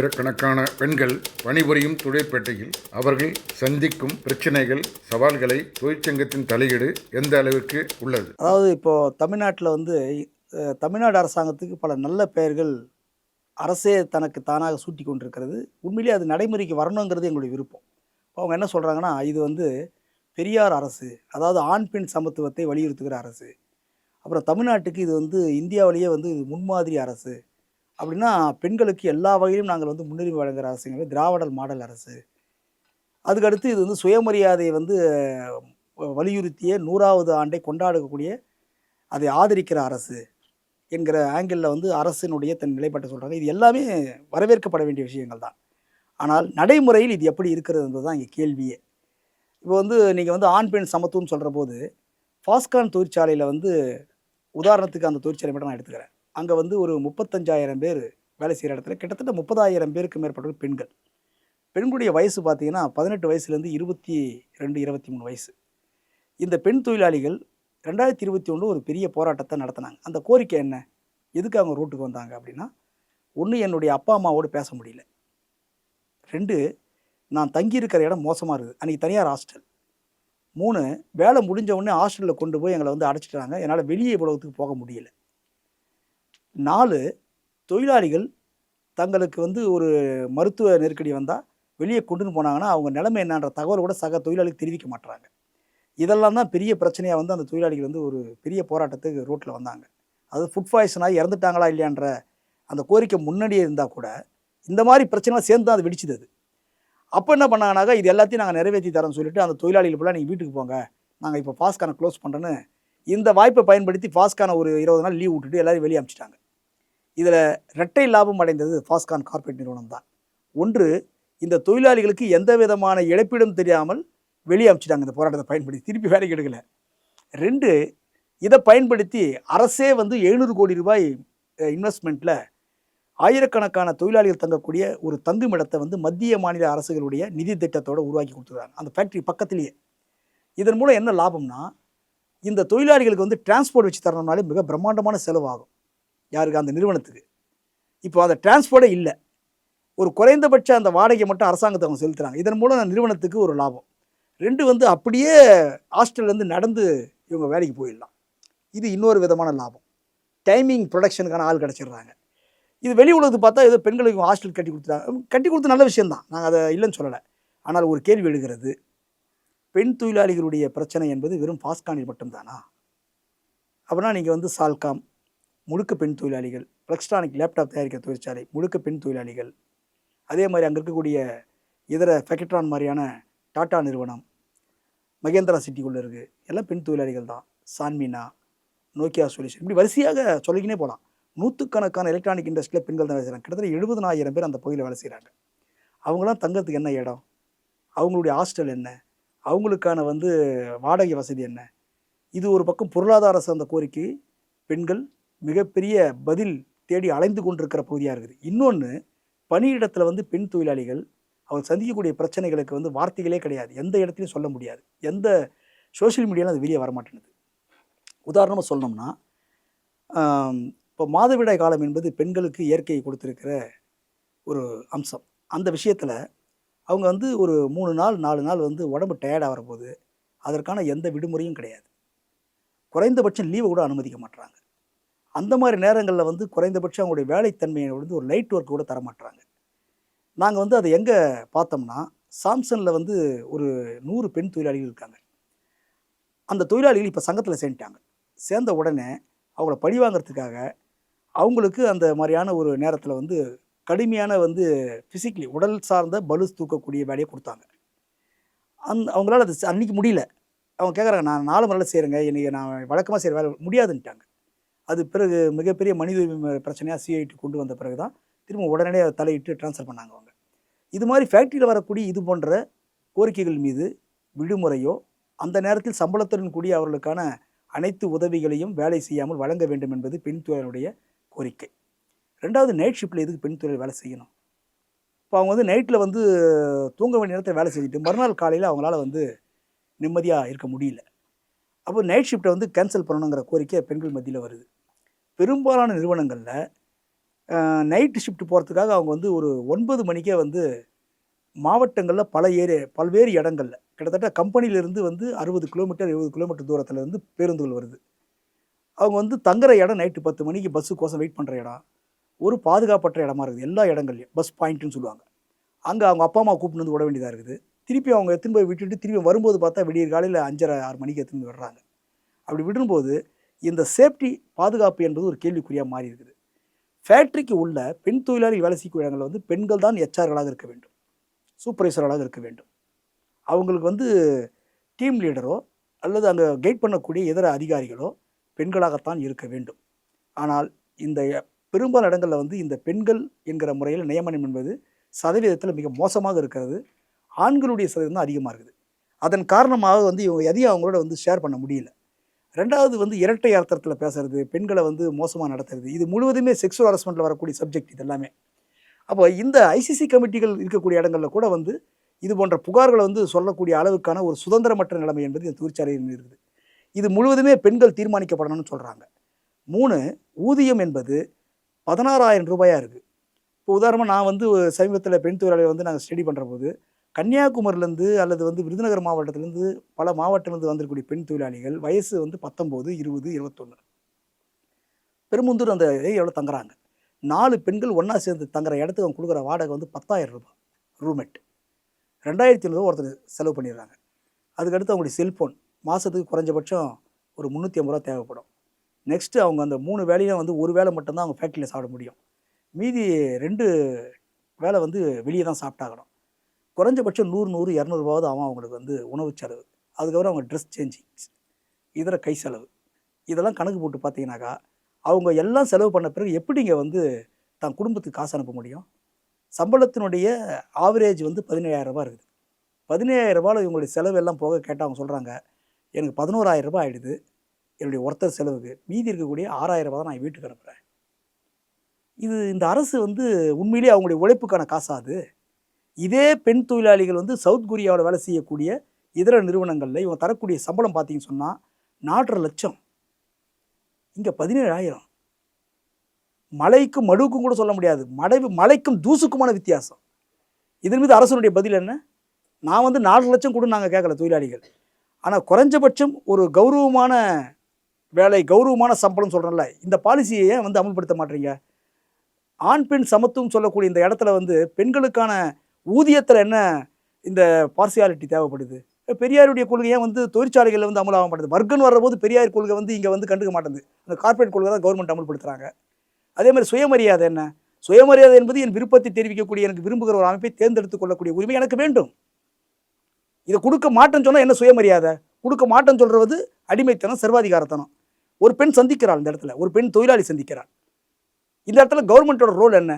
ஆயிரக்கணக்கான பெண்கள் பணிபுரியும் தொழிற்பேட்டையில் அவர்கள் சந்திக்கும் பிரச்சனைகள் சவால்களை தொழிற்சங்கத்தின் தலையீடு எந்த அளவிற்கு உள்ளது? அதாவது இப்போது தமிழ்நாட்டில் வந்து தமிழ்நாடு அரசாங்கத்துக்கு பல நல்ல பெயர்கள் அரசே தனக்கு தானாக சூட்டி கொண்டிருக்கிறது. உண்மையிலேயே அது நடைமுறைக்கு வரணுங்கிறது எங்களுடைய விருப்பம். இப்போ அவங்க என்ன சொல்கிறாங்கன்னா இது வந்து பெரியார் அரசு அதாவது ஆண் பெண் சமத்துவத்தை வலியுறுத்துகிற அரசு. அப்புறம் தமிழ்நாட்டுக்கு இது வந்து இந்தியாவிலேயே வந்து இது முன்மாதிரி அரசு. அப்படின்னா பெண்களுக்கு எல்லா வகையிலும் நாங்கள் வந்து முன்னுரிமை வழங்குகிற அரசுங்கிறது திராவிடல் மாடல் அரசு. அதுக்கடுத்து இது வந்து சுயமரியாதையை வந்து வலியுறுத்திய நூறாவது ஆண்டை கொண்டாடக்கூடிய அதை ஆதரிக்கிற அரசு என்கிற ஆங்கிளில் வந்து அரசினுடைய தன் நிலைப்பாட்டை சொல்கிறாங்க இது எல்லாமே வரவேற்கப்பட வேண்டிய விஷயங்கள் தான். ஆனால் நடைமுறையில் இது எப்படி இருக்கிறது என்பது தான் இங்கே கேள்வியே. இப்போ வந்து நீங்கள் வந்து ஆண் பெண் சமத்துவம் சொல்கிற போது ஃபாஸ்கான் தொழிற்சாலையில் வந்து உதாரணத்துக்கு அந்த தொழிற்சாலை மட்டும் நான் எடுத்துக்கிறேன். அங்கே வந்து ஒரு முப்பத்தஞ்சாயிரம் பேர் வேலை செய்கிற இடத்துல கிட்டத்தட்ட முப்பதாயிரம் பேருக்கு மேற்பட்ட பெண்கள். பெண்களுடைய வயசு பார்த்தீங்கன்னா பதினெட்டு வயசுலேருந்து இருபத்தி ரெண்டு இருபத்தி மூணு வயசு. இந்த பெண் தொழிலாளிகள் ரெண்டாயிரத்தி இருபத்தி ஒன்று ஒரு பெரிய போராட்டத்தை நடத்தினாங்க. அந்த கோரிக்கை என்ன? எதுக்கு அவங்க ரூட்டுக்கு வந்தாங்க அப்படின்னா ஒன்று என்னுடைய அப்பா அம்மாவோடு பேச முடியல. ரெண்டு நான் தங்கியிருக்கிற இடம் மோசமாக இருக்குது. அன்றைக்கி தனியார் ஹாஸ்டல். மூணு வேலை முடிஞ்ச உடனே ஹாஸ்டலில் கொண்டு போய் எங்களை வந்து அடைச்சிட்டாங்க. என்னால் வெளியே உலகத்துக்கு போக முடியல. நாலு தொழிலாளிகள் தங்களுக்கு வந்து ஒரு மருத்துவ நெருக்கடி வந்தால் வெளியே கொண்டுன்னு போனாங்கன்னா அவங்க நிலைமை என்னன்ற தகவல் கூட சக தொழிலாளிக்கு தெரிவிக்க மாட்டுறாங்க இதெல்லாம் தான் பெரிய பிரச்சனையாக வந்து அந்த தொழிலாளிகள் வந்து ஒரு பெரிய போராட்டத்துக்கு ரோட்டில் வந்தாங்க. அது ஃபுட் பாய்சனாக இறந்துட்டாங்களா இல்லையான்ற அந்த கோரிக்கை முன்னாடியே இருந்தால் கூட இந்த மாதிரி பிரச்சனைலாம் சேர்ந்து தான் அது வெடிச்சுது அது. அப்போ என்ன பண்ணாங்கனாக்கா இது எல்லாத்தையும் நாங்கள் நிறைவேற்றி தரோம்னு சொல்லிட்டு அந்த தொழிலாளிகள் ஃபுல்லாக நீங்கள் வீட்டுக்கு போங்க நாங்கள் இப்போ ஃபாஸ்கானை க்ளோஸ் பண்ணுறேன்னு இந்த வாய்ப்பை பயன்படுத்தி ஃபாஸ்கானை ஒரு இருபது நாள் லீவ் விட்டுட்டு எல்லோரும் வெளியே அமிச்சிட்டாங்க. இதில் இரட்டை லாபம் அடைந்தது ஃபாஸ்கான் கார்பரேட் நிறுவனம் தான் ஒன்று இந்த தொழிலாளிகளுக்கு எந்த விதமான இழப்பீடும் தெரியாமல் வெளியே அமைச்சிட்டாங்க. இந்த போராட்டத்தை பயன்படுத்தி திருப்பி வேலைக்கு எடுக்கல. ரெண்டு இதை பயன்படுத்தி அரசே வந்து எழுநூறு கோடி ரூபாய் இன்வெஸ்ட்மெண்ட்டில் ஆயிரக்கணக்கான தொழிலாளிகள் தங்கக்கூடிய ஒரு தங்குமிடத்தை வந்து மத்திய மாநில அரசுகளுடைய நிதி திட்டத்தோடு உருவாக்கி கொடுத்துருக்காங்க. அந்த ஃபேக்ட்ரி பக்கத்திலேயே. இதன் மூலம் என்ன லாபம்னா இந்த தொழிலாளிகளுக்கு வந்து டிரான்ஸ்போர்ட் வச்சு தரணும்னாலே மிக பிரம்மாண்டமான செலவாகும். யாருக்கு? அந்த நிறுவனத்துக்கு. இப்போ அந்த டிரான்ஸ்போர்ட்டே இல்லை. ஒரு குறைந்தபட்ச அந்த வாடகை மட்டும் அரசாங்கத்தை அவங்க செலுத்துகிறாங்க இதன் மூலம் அந்த நிறுவனத்துக்கு ஒரு லாபம். ரெண்டு வந்து அப்படியே ஹாஸ்டல்லேருந்து நடந்து இவங்க வேலைக்கு போயிடலாம். இது இன்னொரு விதமான லாபம். டைமிங் ப்ரொடக்ஷனுக்கான ஆள் கிடச்சிடுறாங்க. இது வெளி உலகத்துக்கு பார்த்தா ஏதோ பெண்களுக்கு ஹாஸ்டல் கட்டி கொடுத்துட்டாங்க. கட்டி கொடுத்து நல்ல விஷயந்தான் நாங்கள் அதை இல்லைன்னு சொல்லலை. ஆனால் ஒரு கேள்வி எழுகிறது. பெண் தொழிலாளிகளுடைய பிரச்சனை என்பது வெறும் பாஸ்கானில் மட்டும்தானா? அப்படின்னா நீங்கள் வந்து சால்காம் முழுக்க பெண் தொழிலாளிகள். எலக்ட்ரானிக் லேப்டாப் தயாரிக்கிற தொழிற்சாலை முழுக்க பெண் தொழிலாளிகள். அதே மாதிரி அங்கே இருக்கக்கூடிய இதர ஃபெக்கட்ரான் மாதிரியான டாட்டா நிறுவனம் மகேந்திரா சிட்டிக்குள்ளே இருக்குது எல்லாம் பெண் தொழிலாளிகள் தான். சான்மினா நோக்கியா சொல்யூஷன் இப்படி வரிசையாக சொல்லிக்கினே போகலாம் நூற்றுக்கணக்கான எலக்ட்ரானிக் இண்டஸ்ட்ரியில் பெண்கள் தான் வேலை செய்கிறாங்க கிட்டத்தட்ட எழுபதனாயிரம் பேர் அந்த பகுதியில் வேலை செய்கிறாங்க அவங்களாம் தங்கறதுக்கு என்ன இடம்? அவங்களுடைய ஹாஸ்டல் என்ன? அவங்களுக்கான வந்து வாடகை வசதி என்ன? இது ஒரு பக்கம் பொருளாதார சார்ந்த கோரிக்கை. பெண்கள் மிகப்பெரிய பதில் தேடி அலைந்து கொண்டிருக்கிற பகுதியாக இருக்குது. இன்னொன்று பணியிடத்தில் வந்து பெண் தொழிலாளிகள் அவர் சந்திக்கக்கூடிய பிரச்சனைகளுக்கு வந்து வார்த்தைகளே கிடையாது. எந்த இடத்துலையும் சொல்ல முடியாது. எந்த சோஷியல் மீடியாவில் அது வெளியே வரமாட்டேங்குது உதாரணமாக சொல்லணும்னா இப்போ மாதவிடாய் காலம் என்பது பெண்களுக்கு இயற்கை கொடுத்துருக்கிற ஒரு அம்சம். அந்த விஷயத்தில் அவங்க வந்து ஒரு மூணு நாள் நாலு நாள் வந்து உடம்பு டயர்டாக வரப்போது அதற்கான எந்த விடுமுறையும் கிடையாது. குறைந்தபட்சம் லீவை கூட அனுமதிக்க மாட்டுறாங்க அந்த மாதிரி நேரங்களில் வந்து குறைந்தபட்சம் அவங்களுடைய வேலைத்தன்மையை வந்து ஒரு லைட் ஒர்க் கூட தரமாட்டுறாங்க நாங்கள் வந்து அதை எங்கே பார்த்தோம்னா சாம்சனில் வந்து ஒரு நூறு பெண் தொழிலாளிகள் இருக்காங்க. அந்த தொழிலாளிகள் இப்போ சங்கத்தில் சேர்ந்துட்டாங்க. சேர்ந்த உடனே அவங்கள பழி வாங்கிறதுக்காக அவங்களுக்கு அந்த மாதிரியான ஒரு நேரத்தில் வந்து கடுமையான வந்து ஃபிசிக்கலி உடல் சார்ந்த பலு தூக்கக்கூடிய வேலையை கொடுத்தாங்க. அந் அவங்களால அது அன்றைக்கி முடியல. அவங்க கேட்குறாங்க நான் நாலு முறையில் செய்கிறேங்க இன்றைக்கி நான் வழக்கமாக செய்கிற வேலை முடியாதுன்ட்டாங்க. அது பிறகு மிகப்பெரிய மனித உரிமை பிரச்சனையாக சிஐடி கொண்டு வந்த பிறகு தான் திரும்ப உடனடியாக தலையிட்டு ட்ரான்ஸ்ஃபர் பண்ணாங்க அவங்க. இது மாதிரி ஃபேக்ட்ரியில் வரக்கூடிய இது போன்ற கோரிக்கைகள் மீது விடுமுறையோ அந்த நேரத்தில் சம்பளத்துடன் கூடிய அவர்களுக்கான அனைத்து உதவிகளையும் வேலை செய்யாமல் வழங்க வேண்டும் என்பது பெண் கோரிக்கை. ரெண்டாவது நைட் ஷிஃப்ட்டில் எதுக்கு பெண் தொழில் வேலை செய்யணும்? இப்போ அவங்க வந்து நைட்டில் வந்து தூங்க வேண்டிய நேரத்தில் வேலை செஞ்சுட்டு மறுநாள் காலையில் அவங்களால வந்து நிம்மதியாக இருக்க முடியல. அப்போ நைட் ஷிஃப்ட்டை வந்து கேன்சல் பண்ணணுங்கிற கோரிக்கை பெண்கள் மத்தியில் வருது. பெரும்பாலான நிறுவனங்களில் நைட்டு ஷிஃப்ட் போகிறதுக்காக அவங்க வந்து ஒரு ஒன்பது மணிக்கே வந்து மாவட்டங்களில் பல ஏரியா பல்வேறு இடங்கள்ல கிட்டத்தட்ட கம்பெனியிலேருந்து வந்து அறுபது கிலோமீட்டர் எழுபது கிலோமீட்டர் தூரத்தில் இருந்து பேருந்துகள் வருது. அவங்க வந்து தங்குற இடம் நைட்டு பத்து மணிக்கு பஸ்ஸுக்கோசம் வெயிட் பண்ணுற இடம். ஒரு பாதுகாப்பற்ற இடமா இருக்குது. எல்லா இடங்கள்லையும். பஸ் பாயிண்ட்டுன்னு சொல்லுவாங்க. அங்கே அவங்க அப்பா அம்மா கூப்பிட்டு வந்து விட வேண்டியதாக இருக்குது. திருப்பி அவங்க எடுத்துன்னு போய் விட்டுட்டு திருப்பி வரும்போது பார்த்தா விடியற் காலையில் அஞ்சரை ஆறு மணிக்கு எடுத்துன்னு விடுறாங்க. அப்படி விடும்போது இந்த சேஃப்டி பாதுகாப்பு என்பது ஒரு கேள்விக்குறியாக மாறி இருக்குது. ஃபேக்ட்ரிக்கு உள்ள பெண் தொழிலாளி வேலை செய்யக்கூடிய இடங்களில் வந்து பெண்கள் தான் எச்ஆர்களாக இருக்க வேண்டும். சூப்பர்வைசர்களாக இருக்க வேண்டும். அவங்களுக்கு வந்து டீம் லீடரோ அல்லது அங்கே கைட் பண்ணக்கூடிய இதர அதிகாரிகளோ பெண்களாகத்தான் இருக்க வேண்டும். ஆனால் இந்த பெரும்பாலான இடங்களில் வந்து இந்த பெண்கள் என்கிற முறையில் நியமனம் என்பது சதவீதத்தில் மிக மோசமாக இருக்கிறது. ஆண்களுடைய சதவீதம் தான் அதிகமாக இருக்குது. அதன் காரணமாக வந்து இவங்க எதையும் அவங்களோட வந்து ஷேர் பண்ண முடியல. ரெண்டாவது வந்து இரட்டை அர்த்தத்தில் பேசுறது பெண்களை வந்து மோசமாக நடத்துறது இது முழுவதுமே செக்ஷுவல் ஹரஸ்மெண்ட்டில் வரக்கூடிய சப்ஜெக்ட் இது எல்லாமே அப்போ இந்த ஐசிசி கமிட்டிகள் இருக்கக்கூடிய இடங்களில் கூட வந்து இது போன்ற புகார்களை வந்து சொல்லக்கூடிய அளவுக்கான ஒரு சுதந்திரமற்ற நிலைமை என்பது இந்த தொழிற்சாலையில் இருக்குது இது முழுவதுமே பெண்கள் தீர்மானிக்கப்படணும்னு சொல்கிறாங்க மூணு ஊதியம் என்பது பதினாறாயிரம் ரூபாயாக இருக்குது இப்போ உதாரணமாக நான் வந்து சமீபத்தில் பெண் தொழிலாளர் வந்து நாங்கள் ஸ்டடி பண்ணுற போது கன்னியாகுமரியிலேருந்து அல்லது வந்து விருதுநகர் மாவட்டத்திலேருந்து பல மாவட்டத்திலேருந்து வந்திருக்கக்கூடிய பெண் தொழிலாளிகள் வயசு வந்து பத்தொம்போது இருபது இருபத்தொன்று பெருமுந்தூர் அந்த ஏரியாவில் தங்குறாங்க? நாலு பெண்கள் ஒன்றா சேர்ந்து தங்குற இடத்துக்கு அவங்க கொடுக்குற வாடகை வந்து பத்தாயிரம் ரூபாய் ரூமெட் ரெண்டாயிரத்தி ஐநூறுரூவா ஒருத்தர் செலவு பண்ணிடுறாங்க. அதுக்கடுத்து அவங்களுடைய செல்ஃபோன் மாதத்துக்கு குறைஞ்சபட்சம் ஒரு முந்நூற்றி ஐம்பது ரூபா தேவைப்படும். நெக்ஸ்ட்டு அவங்க அந்த மூணு வேலையும் வந்து ஒரு வேலை மட்டும்தான் அவங்க ஃபேக்ட்ரியில் சாப்பிட முடியும். மீதி ரெண்டு வேலை வந்து வெளியே தான் சாப்பிட்டாகணும். குறைஞ்சபட்சம் நூறு நூறு இரநூறுபாவது ஆகும் அவங்களுக்கு வந்து உணவு செலவு. அதுக்கப்புறம் அவங்க ட்ரெஸ் சேஞ்சிங்ஸ் இதர கை செலவு. இதெல்லாம் கணக்கு போட்டு பார்த்தீங்கன்னாக்கா அவங்க எல்லாம் செலவு பண்ண பிறகு எப்படிங்க வந்து தன் குடும்பத்துக்கு காசு அனுப்ப முடியும்? சம்பளத்தினுடைய ஆவரேஜ் வந்து பதினேழாயிரரூபா இருக்குது. பதினேழாயிரரூபாவில் இவங்களுடைய செலவு எல்லாம் போக கேட்டால் அவங்க சொல்கிறாங்க எனக்கு பதினோராயிரரூபா ரூபாய் ஆகிடுது என்னுடைய ஒருத்தர் செலவுக்கு மீதி இருக்கக்கூடிய ஆறாயிரரூபா தான் நான் வீட்டுக்கு அனுப்புகிறேன் இது இந்த அரசு வந்து உண்மையிலேயே அவங்களுடைய உழைப்புக்கான காசாது இதே பெண் தொழிலாளிகள் வந்து சவுத் கொரியாவில் வேலை செய்யக்கூடிய இதர நிறுவனங்களில் இவங்க தரக்கூடிய சம்பளம் பார்த்தீங்கன்னு சொன்னால் நாலரை லட்சம். இங்கே பதினேழாயிரம். மலைக்கும் மடுவுக்கும் கூட சொல்ல முடியாது. மடை மலைக்கும் தூசுக்குமான வித்தியாசம். இதன் மீது அரசனுடைய பதில் என்ன? நான் வந்து நாலு லட்சம் கூட நாங்கள் கேட்கல தொழிலாளிகள். ஆனால் குறைஞ்சபட்சம் ஒரு கௌரவமான வேலை கௌரவமான சம்பளம் சொல்கிறேன்ல இந்த பாலிசியை ஏன் வந்து அமல்படுத்த மாட்டீங்க? ஆண் பெண் சமத்துவம் சொல்லக்கூடிய இந்த இடத்துல வந்து பெண்களுக்கான ஊதியத்தில் என்ன இந்த பார்சியாலிட்டி தேவைப்படுது? பெரியாருடைய கொள்கையை வந்து தொழிற்சாலைகளில் வந்து அமலாக மாட்டேது வர்க்கன் வர்றபோது பெரியார் கொள்கை வந்து இங்கே வந்து கண்டுக்க மாட்டேங்குது. அந்த கார்ப்பரேட் கொள்கை தான் கவர்மெண்ட் அமல்படுத்துகிறாங்க அதே மாதிரி சுயமரியாதை என்ன? சுயமரியாதை என்பது என் விருப்பத்தை தெரிவிக்கக்கூடிய எனக்கு விரும்புகிற ஒரு அமைப்பை தேர்ந்தெடுத்துக் கொள்ளக்கூடிய உரிமை எனக்கு வேண்டும். இதை கொடுக்க மாட்டேன்னு சொன்னால் என்ன சுயமரியாதை? கொடுக்க மாட்டேன்னு சொல்கிறது அடிமைத்தனம் சர்வாதிகாரத்தனம். ஒரு பெண் சந்திக்கிறாள் இந்த இடத்துல. ஒரு பெண் தொழிலாளி சந்திக்கிறாள். இந்த இடத்துல கவர்மெண்ட்டோட ரோல் என்ன?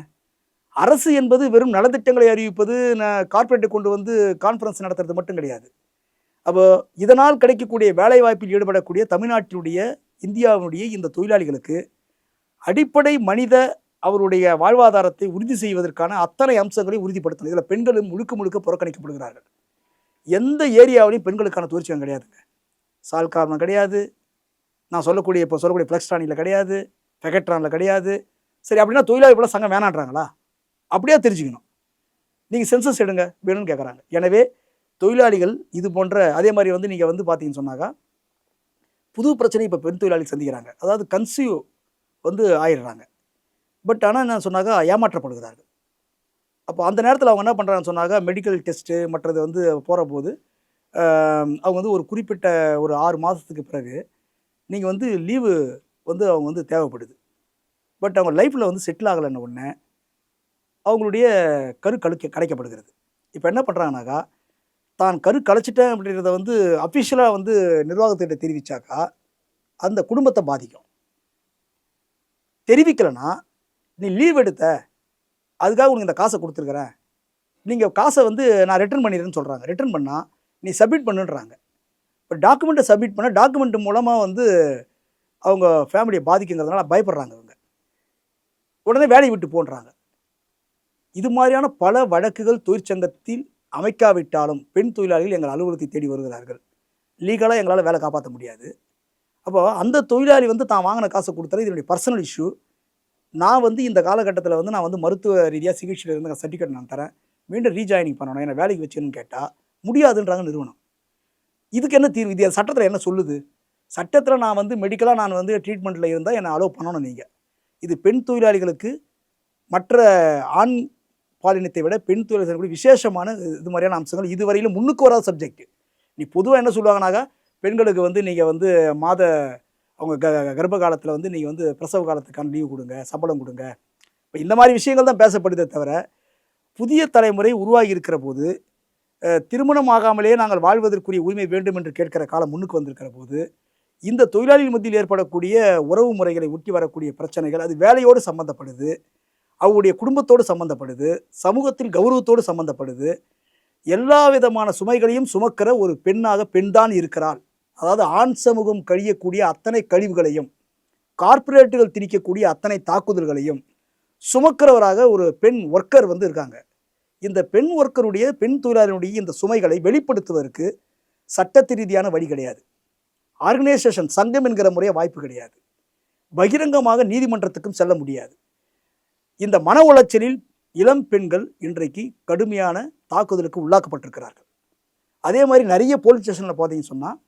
அரசு என்பது வெறும் நலத்திட்டங்களை அறிவிப்பது கார்ப்பரேட்டை கொண்டு வந்து கான்ஃபரன்ஸ் நடத்துறது மட்டும் கிடையாது. அப்போ இதனால் கிடைக்கக்கூடிய வேலைவாய்ப்பில் ஈடுபடக்கூடிய தமிழ்நாட்டினுடைய இந்தியாவினுடைய இந்த தொழிலாளிகளுக்கு அடிப்படை மனித அவருடைய வாழ்வாதாரத்தை உறுதி செய்வதற்கான அத்தனை அம்சங்களையும் உறுதிப்படுத்தணும். இதில் பெண்களும் முழுக்க முழுக்க புறக்கணிக்கப்படுகிறார்கள். எந்த ஏரியாவிலையும் பெண்களுக்கான தொழிற்சங்கம் கிடையாதுங்க. சால் காரணம் கிடையாது. நான் சொல்லக்கூடிய இப்போ சொல்லக்கூடிய ஃப்ளெக்ஸ்டானியில் கிடையாது. ஃபெகட்ரானில் கிடையாது. சரி அப்படின்னா தொழிலாளி சங்கம் வேணான்றாங்களா? அப்படியே தெரிஞ்சுக்கணும். நீங்கள் சென்சஸ் எடுங்க வேணும்னு கேட்குறாங்க எனவே தொழிலாளிகள் இது போன்ற அதே மாதிரி வந்து நீங்கள் வந்து பார்த்தீங்கன்னு சொன்னாக்கா புது பிரச்சனை இப்போ பெண் தொழிலாளிகள் சந்திக்கிறாங்க. அதாவது கன்சியூ வந்து ஆயிடுறாங்க. பட் ஆனால் என்ன சொன்னாக்கா ஏமாற்றப்படுகிறார்கள். அப்போ அந்த நேரத்தில் அவங்க என்ன பண்ணுறாங்கன்னு சொன்னாக்கா மெடிக்கல் டெஸ்ட்டு மற்றது வந்து போகிற போது அவங்க வந்து ஒரு குறிப்பிட்ட ஒரு ஆறு மாதத்துக்கு பிறகு நீங்கள் வந்து லீவு வந்து அவங்க வந்து தேவைப்படுது. பட் அவங்க லைஃப்பில் வந்து செட்டில் ஆகலைன்னு ஒன்று அவங்களுடைய கரு கழுக்க கலைக்கப்படுகிறது இப்போ என்ன பண்ணுறாங்கனாக்கா தான் கரு கலைச்சிட்டேன் அப்படின்றத வந்து அஃபிஷியலாக வந்து நிர்வாகத்திட்ட தெரிவித்தாக்கா அந்த குடும்பத்தை பாதிக்கும். தெரிவிக்கலைன்னா நீ லீவ் எடுத்த அதுக்காக உனக்கு இந்த காசை கொடுத்துருக்குறேன். நீங்கள் காசை வந்து நான் ரிட்டர்ன் பண்ணிடுறேன்னு சொல்கிறாங்க ரிட்டர்ன் பண்ணால் நீ சப்மிட் பண்ணுன்றாங்க. இப்போ டாக்குமெண்ட்டை சப்மிட் பண்ணால் டாக்குமெண்ட் மூலமாக வந்து அவங்க ஃபேமிலியை பாதிக்குங்கிறதுனால பயப்படுறாங்க அவங்க உடனே வேலையை விட்டு போன்றாங்க. இது மாதிரியான பல வழக்குகள் தொழிற்சங்கத்தில் அமைக்காவிட்டாலும் பெண் தொழிலாளிகள் எங்கள் அலுவலகத்தை தேடி வருகிறார்கள். லீகலாக எங்களால் வேலை காப்பாற்ற முடியாது. அப்போ அந்த தொழிலாளி வந்து தான் வாங்கின காசை கொடுத்தாரு இதனுடைய பர்சனல் இஷ்யூ நான் வந்து இந்த காலகட்டத்தில் வந்து நான் வந்து மருத்துவ ரீதியாக சிகிச்சையில் இருந்து சர்டிஃபிகேட் நான் தரேன். மீண்டும் ரீஜாயினிங் பண்ணணும். என்னை வேலைக்கு வச்சுன்னு கேட்டால் முடியாதுன்றாங்க நிறுவனம். இதுக்கு என்ன தீர்வு? இது சட்டத்தில் என்ன சொல்லுது? சட்டத்தில் நான் வந்து மெடிக்கலாக நான் வந்து ட்ரீட்மெண்ட்டில் இருந்தால் என்னை அலோவ் பண்ணணும் நீங்கள் இது பெண் தொழிலாளிகளுக்கு மற்ற ஆண் பாலினத்தை விட பெண் தொழிலாளர்கள் கூட விசேஷமான இது மாதிரியான அம்சங்கள் இதுவரையிலும் முன்னுக்கு வராத சப்ஜெக்ட் நீ பொதுவாக என்ன சொல்லுவாங்கனாக்கா பெண்களுக்கு வந்து நீங்கள் வந்து மாத அவங்க க கர்ப்ப காலத்தில் வந்து நீங்கள் வந்து பிரசவ காலத்துக்கான லீவு கொடுங்க சம்பளம் கொடுங்க. இப்போ இந்த மாதிரி விஷயங்கள் தான் பேசப்படுதே தவிர புதிய தலைமுறை உருவாகி இருக்கிற போது திருமணம் ஆகாமலேயே நாங்கள் வாழ்வதற்குரிய உரிமை வேண்டும் என்று கேட்கிற காலம் முன்னுக்கு வந்திருக்கிற போது இந்த தொழிலாளிகள் மத்தியில் ஏற்படக்கூடிய உறவு முறைகளை ஒட்டி வரக்கூடிய பிரச்சனைகள் அது வேலையோடு சம்மந்தப்படுது அவருடைய குடும்பத்தோடு சம்மந்தப்படுது சமூகத்தில் கௌரவத்தோடு சம்மந்தப்படுது எல்லா விதமான சுமைகளையும் சுமக்கிற ஒரு பெண்ணாக பெண்தான் இருக்கிறாள். அதாவது ஆண் சமூகம் கழியக்கூடிய அத்தனை கழிவுகளையும் கார்ப்பரேட்டுகள் திணிக்கக்கூடிய அத்தனை தாக்குதல்களையும் சுமக்கிறவராக ஒரு பெண் ஒர்க்கர் வந்து இருக்காங்க. இந்த பெண் ஒர்க்கருடைய பெண் தொழிலாளருடைய இந்த சுமைகளை வெளிப்படுத்துவதற்கு சட்டத்து ரீதியான வழி கிடையாது. ஆர்கனைசேஷன் சங்கம் என்கிற முறைய வாய்ப்பு கிடையாது. பகிரங்கமாக நீதிமன்றத்துக்கும் செல்ல முடியாது. இந்த மன உளைச்சலில் இளம் பெண்கள் இன்றைக்கு கடுமையான தாக்குதலுக்கு உள்ளாக்கப்பட்டிருக்கிறார்கள். அதே மாதிரி நிறைய போலீஸ் ஸ்டேஷனில் பார்த்தீங்கன்னு சொன்னால்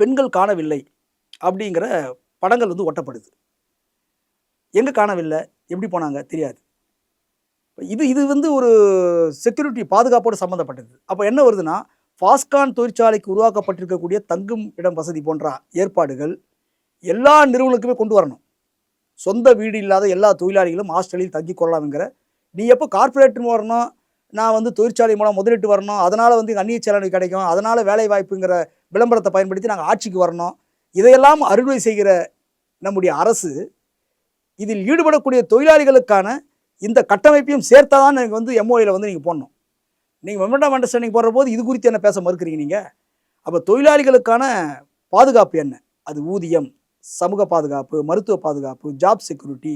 பெண்கள் காணவில்லை அப்படிங்கிற படங்கள் வந்து ஒட்டப்படுது. எங்கே காணவில்லை? எப்படி போனாங்க? தெரியாது. இது இது வந்து ஒரு செக்யூரிட்டி பாதுகாப்போடு சம்மந்தப்பட்டது அப்போ என்ன வருதுன்னா ஃபாஸ்கான் தொழிற்சாலைக்கு உருவாக்கப்பட்டிருக்கக்கூடிய தங்கும் இடம் வசதி போன்ற ஏற்பாடுகள் எல்லா நிறுவனங்களுக்குமே கொண்டு வரணும். சொந்த வீடு இல்லாத எல்லா தொழிலாளிகளும் ஹாஸ்டலில் தங்கி கொள்ளலாம்ங்கிற. நீ எப்போ கார்ப்பரேட் வரணும் நான் வந்து தொழிற்சாலை மூலம் முதலீட்டு வரணும் அதனால் வந்து அந்நிய செலவு கிடைக்கும் அதனால் வேலை வாய்ப்புங்கிற விளம்பரத்தை பயன்படுத்தி நாங்கள் ஆட்சிக்கு வரணும் இதையெல்லாம் அறுவடை செய்கிற நம்முடைய அரசு இதில் ஈடுபடக்கூடிய தொழிலாளிகளுக்கான இந்த கட்டமைப்பையும் சேர்த்தா தான் எனக்கு வந்து எம்ஓயில் வந்து நீங்கள் போடணும். நீங்கள் மெமண்டம் அண்டர்ஸ்டாண்டிங் போடுற போது இது குறித்து என்ன பேச மறுக்கிறீங்க நீங்கள் அப்போ தொழிலாளிகளுக்கான பாதுகாப்பு என்ன? அது ஊதியம் சமூக பாதுகாப்பு மருத்துவ பாதுகாப்பு ஜாப் செக்யூரிட்டி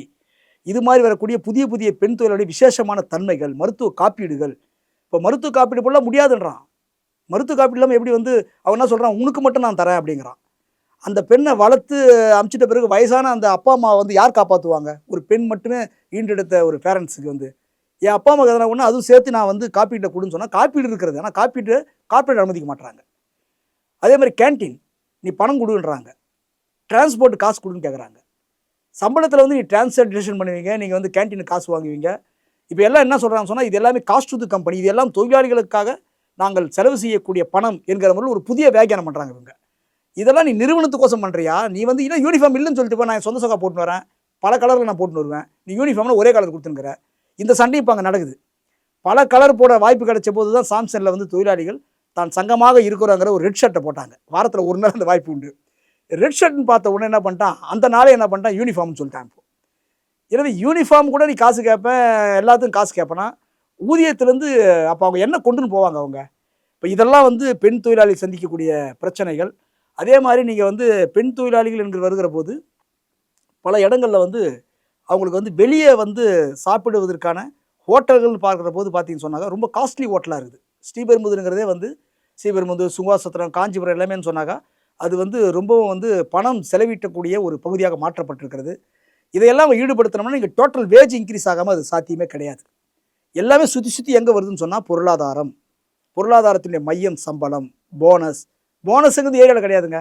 இது மாதிரி வரக்கூடிய புதிய புதிய பெண் தொழிலாளி விசேஷமான தன்மைகள் மருத்துவ காப்பீடுகள். இப்போ மருத்துவ காப்பீடு போல முடியாதுன்றான். மருத்துவ காப்பீடு இல்லாமல் எப்படி வந்து அவன் என்ன சொல்கிறான் உனக்கு மட்டும் நான் தரேன் அப்படிங்கிறான். அந்த பெண்ணை வளர்த்து அமுச்சிட்ட பிறகு வயசான அந்த அப்பா அம்மா வந்து யார் காப்பாற்றுவாங்க ஒரு பெண் மட்டுமே ஈண்டெடுத்த ஒரு பேரண்ட்ஸுக்கு வந்து. என் அப்பா அம்மா எதனா ஒன்று அதுவும் சேர்த்து நான் வந்து காப்பீட்டை கொடுன்னு சொன்னால் காப்பீடு இருக்கிறது. ஆனால் காப்பீடு கார்பரேட் அனுமதிக்க மாட்டுறாங்க அதே மாதிரி கேன்டீன் நீ பணம் கொடுன்றாங்க. டிரான்ஸ்போர்ட் காசு கொடுன்னு கேட்குறாங்க சம்பளத்தில் வந்து நீ டிரான்ஸ்போர்டேஷன் பண்ணுவீங்க நீங்கள் வந்து கேன்டீனுக்கு காசு வாங்குவீங்க. இப்போ எல்லாம் என்ன சொல்கிறாங்க சொன்னால் இது எல்லாமே காஸ்ட் டு கம்பெனி இது எல்லாம் தொழிலாளிகளுக்காக நாங்கள் செலவு செய்யக்கூடிய பணம் என்கிற முறையில் ஒரு புதிய வியாக்கியானம் பண்ணுறாங்க இவங்க. இதெல்லாம் நீ நிறுவனத்துக்கோசம் பண்ணுறியா நீ வந்து இன்னும் யூனிஃபார்ம் இல்லைன்னு சொல்லிட்டு போ நான் சொந்த சொக்கா போட்டுன்னு வரேன். பல கலரில் நான் போட்டுன்னு வருவேன். நீ யூனிஃபார்மில் ஒரே கலர் கொடுத்துருங்கிற இந்த சண்டை இப்போ அங்கே நடக்குது. பல கலர் போட வாய்ப்பு கிடைச்ச போது தான் சாம்சனில் வந்து தொழிலாளிகள் தான் சங்கமாக இருக்கிறோங்கிற ஒரு ரெட் ஷர்ட்டை போட்டாங்க. வாரத்தில் ஒரு நாள் அந்த வாய்ப்பு உண்டு. ரெட் ஷர்ட்னு பார்த்த உடனே என்ன பண்ணிட்டான்? அந்த நாளே என்ன பண்ணிட்டான்? யூனிஃபார்ம்னு சொல்லிட்டான் இப்போ. எனவே யூனிஃபார்ம் கூட நீ காசு கேட்பேன் எல்லாத்துக்கும் காசு கேட்பேனா ஊதியத்துலேருந்து அப்போ அவங்க என்ன கொண்டுன்னு போவாங்க அவங்க? இப்போ இதெல்லாம் வந்து பெண் தொழிலாளி சந்திக்கக்கூடிய பிரச்சனைகள். அதே மாதிரி நீங்கள் வந்து பெண் தொழிலாளிகள் என்று வருகிற போது பல இடங்களில் வந்து அவங்களுக்கு வந்து வெளியே வந்து சாப்பிடுவதற்கான ஹோட்டல்கள்னு பார்க்குற போது பார்த்தீங்கன்னு சொன்னாங்க ரொம்ப காஸ்ட்லி ஹோட்டலாக இருக்குது. ஸ்ரீபெரும்புதுங்கிறதே வந்து ஸ்ரீபெரும்புது சுங்காசத்திரம் காஞ்சிபுரம் எல்லாமேன்னு சொன்னாக்கா அது வந்து ரொம்பவும் வந்து பணம் செலவிட்டக்கூடிய ஒரு பகுதியாக மாற்றப்பட்டிருக்கிறது. இதையெல்லாம் ஈடுபடுத்தினோம்னா நீங்கள் டோட்டல் வேஜ் இன்க்ரீஸ் ஆகாமல் அது சாத்தியமே கிடையாது. எல்லாமே சுற்றி சுற்றி எங்கே வருதுன்னு சொன்னால் பொருளாதாரம். பொருளாதாரத்தினுடைய மையம் சம்பளம் போனஸ் போனஸுங்கிறது ஏரியாவில் கிடையாதுங்க.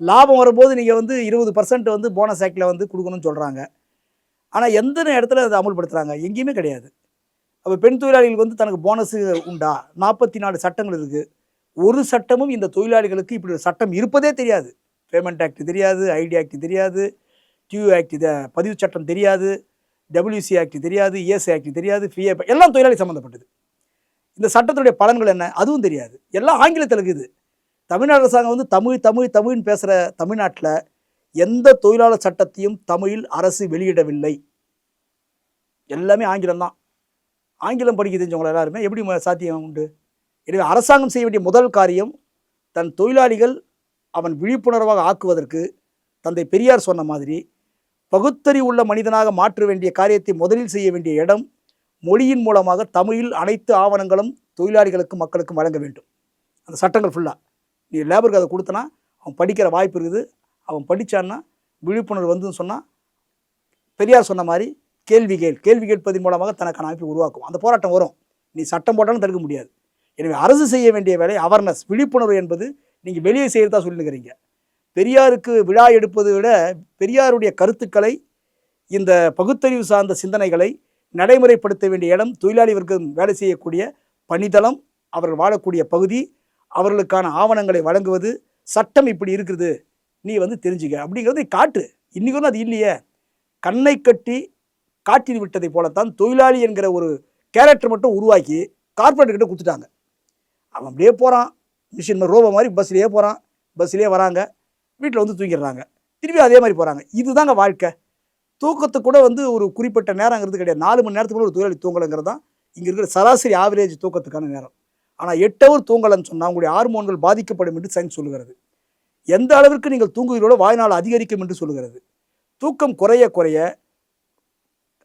லாபம் வரும்போது நீங்கள் வந்து இருபது பர்சன்ட் வந்து போனஸ் ஆக்டில் வந்து கொடுக்கணும்னு சொல்கிறாங்க ஆனால் எந்த இடத்துல அதை அமுல்படுத்துகிறாங்க எங்கேயுமே கிடையாது. அப்போ பெண் தொழிலாளிகளுக்கு வந்து தனக்கு போனஸு உண்டா? நாற்பத்தி நாலு சட்டங்கள் இருக்குது ஒரு சட்டமும் இந்த தொழிலாளிகளுக்கு இப்படி ஒரு சட்டம் இருப்பதே தெரியாது. பேமெண்ட் ஆக்ட் தெரியாது ஐடி ஆக்ட் தெரியாது டியூ ஆக்ட் இதை பதிவு சட்டம் தெரியாது டபிள்யூசி ஆக்ட் தெரியாது இஎஸ்ஐ ஆக்ட் தெரியாது ஃபிஏ எல்லாம் தொழிலாளி சம்மந்தப்பட்டது இந்த சட்டத்துடைய பலன்கள் என்ன? அதுவும் தெரியாது. எல்லாம் ஆங்கிலத்தில் இருக்குது. தமிழ்நாடு அரசாங்கம் வந்து தமிழ் தமிழ் தமிழ்னு பேசுகிற தமிழ்நாட்டில் எந்த தொழிலாளர் சட்டத்தையும் தமிழில் அரசு வெளியிடவில்லை. எல்லாமே ஆங்கிலம் தான். ஆங்கிலம் படிக்க தெரிஞ்சவங்களை எல்லாருமே? எப்படி சாத்தியம் உண்டு? எனவே அரசாங்கம் செய்ய வேண்டிய முதல் காரியம் தன் தொழிலாளிகள் அவன் விழிப்புணர்வாக ஆக்குவதற்கு தந்தை பெரியார் சொன்ன மாதிரி பகுத்தறி உள்ள மனிதனாக மாற்ற வேண்டிய காரியத்தை முதலில் செய்ய வேண்டிய இடம் மொழியின் மூலமாக தமிழில் அனைத்து ஆவணங்களும் தொழிலாளிகளுக்கும் மக்களுக்கும் வழங்க வேண்டும். அந்த சட்டங்கள் ஃபுல்லாக நீ லேபருக்கு அதை கொடுத்தனா அவன் படிக்கிற வாய்ப்பு இருக்குது. அவன் படித்தான்னா விழிப்புணர்வு வந்துன்னு சொன்னால் பெரியார் சொன்ன மாதிரி கேள்வி கேள். கேள்வி கேட்பதன் மூலமாக தனக்கான அமைப்பை உருவாக்கும். அந்த போராட்டம் வரும். நீ சட்டம் போட்டாலும் தடுக்க முடியாது. எனவே அரசு செய்ய வேண்டிய வேலை அவர்னஸ் விழிப்புணர்வு என்பது நீங்கள் வெளியே செய்கிறதா சொல்லுங்கிறீங்க பெரியாருக்கு விழா எடுப்பதை விட பெரியாருடைய கருத்துக்களை இந்த பகுத்தறிவு சார்ந்த சிந்தனைகளை நடைமுறைப்படுத்த வேண்டிய இடம் தொழிலாளி வர்க்கம் வேலை செய்யக்கூடிய பணித்தளம் அவர்கள் வாழக்கூடிய பகுதி அவர்களுக்கான ஆவணங்களை வழங்குவது சட்டம் இப்படி இருக்குது நீ வந்து தெரிஞ்சுக்க. அப்படிங்கிறது காட்டு இன்னைக்கு வந்து அது இல்லையே. கண்ணை கட்டி காட்டி விட்டதை போலத்தான் தொழிலாளி என்கிற ஒரு கேரக்டர் மட்டும் உருவாக்கி கார்பரேட் கிட்ட கொடுத்துட்டாங்க. அவன் அப்படியே போகிறான் மிஷின் ரோபோ மாதிரி பஸ்லேயே போகிறான் பஸ்லேயே வராங்க. வீட்டில் வந்து தூங்கிடுறாங்க. திருப்பி அதே மாதிரி போகிறாங்க இதுதாங்க வாழ்க்கை. தூக்கத்தை கூட வந்து ஒரு குறிப்பிட்ட நேரங்கிறது கிடையாது. நாலு மணி நேரத்துக்கு கூட ஒரு தொழிலாளி தூங்கலைங்கிறது தான் இங்கே இருக்கிற சராசரி ஆவரேஜ் தூக்கத்துக்கான நேரம். ஆனால் எட்டு ஹவர் தூங்கலைன்னு சொன்னால் உங்களுடைய ஹார்மோன்கள் பாதிக்கப்படும் என்று சயின்ஸ் சொல்லுகிறது. எந்த அளவிற்கு நீங்கள் தூங்குகிறோட வாய்நாள் அதிகரிக்கும் என்று சொல்கிறது தூக்கம் குறைய குறைய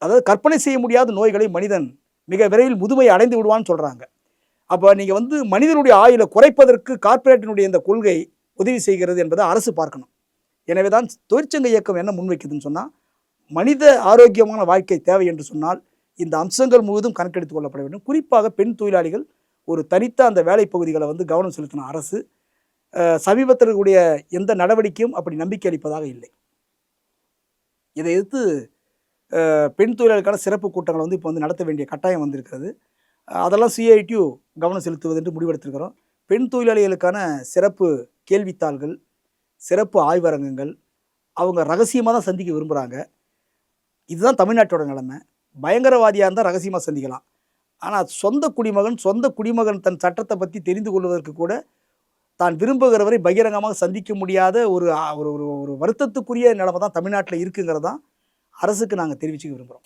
அதாவது கற்பனை செய்ய முடியாத நோய்களை மனிதன் மிக விரைவில் முதுமை அடைந்து விடுவான்னு சொல்கிறாங்க அப்போ நீங்கள் வந்து மனிதனுடைய ஆயுளை குறைப்பதற்கு கார்ப்பரேட்டினுடைய இந்த கொள்கை உதவி செய்கிறது என்பதை அரசு பார்க்கணும். எனவே தான் தொழிற்சங்க இயக்கம் என்ன முன்வைக்குதுன்னு சொன்னால் மனித ஆரோக்கியமான வாழ்க்கை தேவை என்று சொன்னால் இந்த அம்சங்கள் முழுவதும் கணக்கெடுத்துக் கொள்ளப்பட வேண்டும். குறிப்பாக பெண் தொழிலாளிகள் ஒரு தனித்த அந்த வேலை பகுதிகளை வந்து கவனம் செலுத்தின அரசு. சமீபத்திற்குடைய சமீபத்தில் எந்த நடவடிக்கையும் அப்படி நம்பிக்கை அளிப்பதாக இல்லை. இதை எதிர்த்து பெண் தொழிலாளர்களுக்கான சிறப்பு கூட்டங்களை வந்து இப்போ வந்து நடத்த வேண்டிய கட்டாயம் வந்திருக்கிறது. அதெல்லாம் சிஐடியூ கவனம் செலுத்துவது என்று முடிவெடுத்திருக்கிறோம். பெண் தொழிலாளிகளுக்கான சிறப்பு கேள்வித்தாள்கள் சிறப்பு ஆய்வரங்கங்கள் அவங்க ரகசியமாக தான் சந்திக்க விரும்புகிறாங்க இதுதான் தமிழ்நாட்டோட நிலைமை. பயங்கரவாதியாக இருந்தால் ரகசியமாக சந்திக்கலாம். ஆனால் சொந்த குடிமகன் சொந்த குடிமகன் தன் சட்டத்தை பற்றி தெரிந்து கொள்வதற்கு கூட தான் விரும்புகிறவரை பகிரங்கமாக சந்திக்க முடியாத ஒரு ஒரு ஒரு ஒரு வருத்தத்துக்குரிய நிலைமை தான் தமிழ்நாட்டில் இருக்குங்கிறதான் அரசுக்கு நாங்கள் தெரிவிச்சுக்க விரும்புகிறோம்